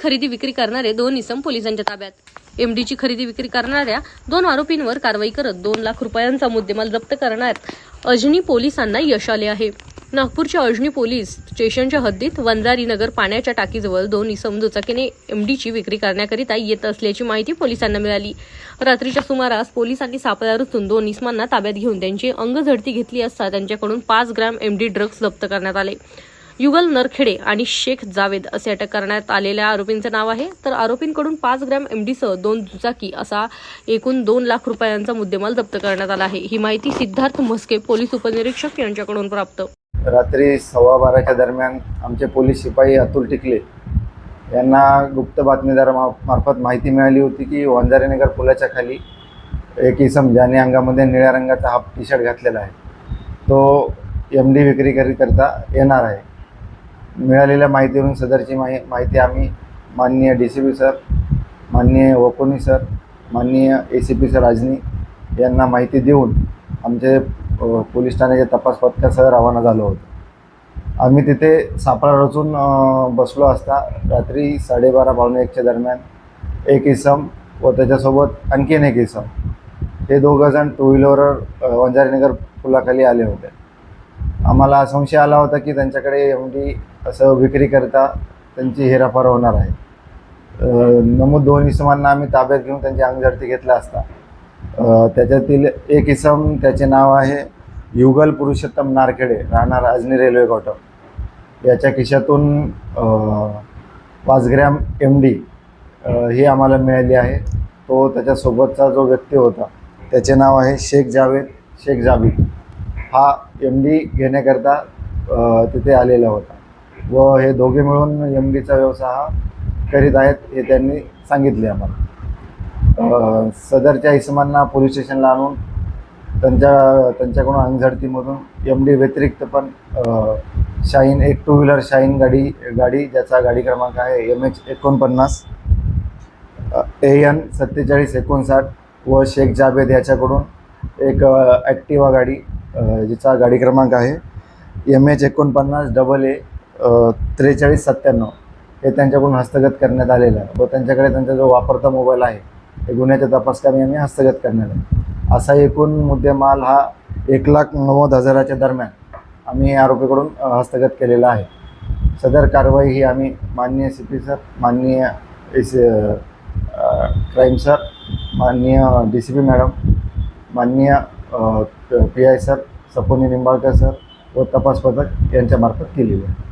खरेदी विक्री करणारे दोन इसम पोलिसांच्या ताब्यात. एमडीची खरेदी विक्री करणाऱ्या दोन आरोपींवर कारवाई करत दोन लाख रुपयांचा मुद्देमाल जप्त करण्यात अजनी पोलिसांना यश आले आहे. नागपूरच्या अजनी पोलीस स्टेशनच्या हद्दीत वंजारी नगर पाण्याच्या टाकीजवळ दोन इसम दुचाकीने एमडीची विक्री करण्याकरिता येत असल्याची माहिती पोलिसांना मिळाली. रात्रीच्या सुमारास पोलिसांनी सापळा दोन इसमांना ताब्यात घेऊन त्यांची अंगझडती घेतली असता त्यांच्याकडून पाच ग्रॅम एमडी ड्रग्ज जप्त करण्यात आले. युगल नरखेडे आणि शेख जावेद असे अटक करण्यात आलेल्या आरोपींचं नाव आहे. तर आरोपींकडून पाच ग्रॅम एमडीसह दोन दुचाकी असा एकूण दोन लाख रुपयांचा मुद्देमाल जप्त करण्यात आला आहे. ही माहिती सिद्धार्थ म्हस्के पोलीस उपनिरीक्षक यांच्याकडून प्राप्त. रात्री सव्वा बाराच्या दरम्यान आमचे पोलीस शिपाई अतुल टिकले यांना गुप्त बातमीदारामार्फत माहिती मिळाली होती की वंजारीनगर पुलाच्या खाली एक इसम ज्याने अंगामध्ये निळ्या रंगाचा हाफ टी शर्ट घातलेला आहे. तो एम डी विक्री करता येणार आहे. मिळालेल्या माहितीवरून सदरची माहि माहिती आम्ही माननीय डी सी पी सर माननीय वकोनी सर माननीय A C P sir Rajni यांना माहिती देऊन आमचे पोलीस ठाण्याच्या तपास पथकासह रवाना झालो होतो. आम्ही तिथे सापळा रचून बसलो असता. रात्री साडेबारा पावणे एकच्या दरम्यान एक इसम व त्याच्यासोबत आणखीन एक इसम. हे दोघंजण टू व्हीलरवर वंजारीनगर पुलाखाली आले होते. आम्हाला संशय आला होता की त्यांच्याकडे एम डी असं विक्री करता त्यांची हेराफार होणार आहे. नमूद दोन इसमांना आम्ही ताब्यात घेऊन त्यांची अंगझडती घेतला असता. त्याच्यातील एक इसम त्याचे नाव आहे युगल पुरुषोत्तम नारखेडे राहणार अजनी रेल्वे क्वार्टर. याच्या खिशातून पाच ग्रॅम एम डी ही आम्हाला मिळाली आहे. तो त्याच्यासोबतचा जो व्यक्ती होता त्याचे नाव आहे शेख जावेद शेख जाबीद हा एम डी घेण्याकरता तिथे आलेला होता. व हे दोघे मिळून एम डीचा व्यवसाय हा करीत आहेत हे त्यांनी सांगितले आम्हाला. सदरच्या इसमांना पोलीस स्टेशनला आणून त्यांच्या त्यांच्याकडून अंगझडतीमधून एम डी व्यतिरिक्त पण शाईन एक टू व्हीलर शाईन गाडी गाडी ज्याचा गाडी क्रमांक आहे एम एच एकोणपन्नास ए एन सत्तेचाळीस एकोणसाठ व शेख जावेद याच्याकडून एक ॲक्टिवा गाडी जिचा गाडी क्रमांक आहे. एम एच एकोणपन्नास डबल ए त्रेचाळीस सत्त्याण्णव. हे त्यांच्याकडून हस्तगत करण्यात आलेलं आहे. व त्यांच्याकडे त्यांचा जो वापरता मोबाईल आहे हे गुन्ह्याच्या तपासकामी आम्ही हस्तगत करण्यात आहे. असा एकूण मुद्देमाल हा एक लाख नव्वद हजाराच्या दरम्यान आम्ही आरोपीकडून हस्तगत केलेला आहे. सदर कारवाई ही आम्ही माननीय सी पी सर माननीय एस क्राईम सर माननीय डी सी पी मॅडम माननीय पी आय सर सपोनी निंबाळकर सर व तपास पथक यांच्यामार्फत केलेली आहे.